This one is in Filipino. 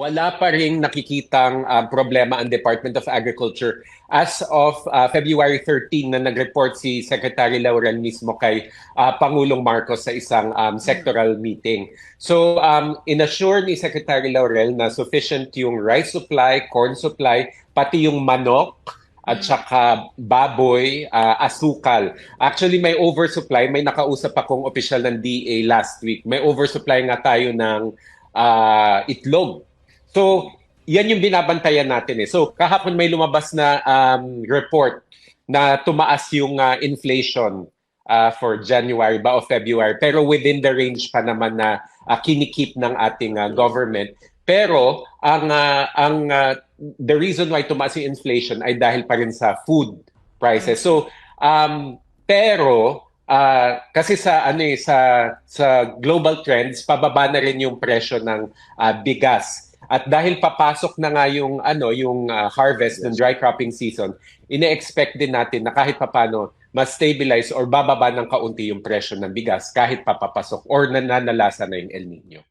Wala pa rin nakikitang uh, problema ang Department of Agriculture. As of uh, February 13 na nag-report si Secretary Laurel mismo kay uh, Pangulong Marcos sa isang um, sectoral meeting. So, um, inassure ni Secretary Laurel na sufficient yung rice supply, corn supply, pati yung manok, at saka baboy, uh, asukal. Actually, may oversupply. May nakausap akong opisyal ng DA last week. May oversupply nga tayo ng uh, itlog. So, yan yung binabantayan natin eh. So, kahapon may lumabas na um, report na tumaas yung uh, inflation uh, for January ba o February. Pero within the range pa naman na uh, kinikip ng ating uh, government. Pero ang uh, ang uh, the reason why tumaas yung inflation ay dahil pa rin sa food prices. So um pero uh, kasi sa ano eh, sa sa global trends pababa na rin yung presyo ng uh, bigas. At dahil papasok na nga yung ano yung uh, harvest ng dry cropping season, ine-expect din natin na kahit papano mas stabilize or bababa ng kaunti yung presyo ng bigas kahit papapasok or nananalasa na yung El Nino.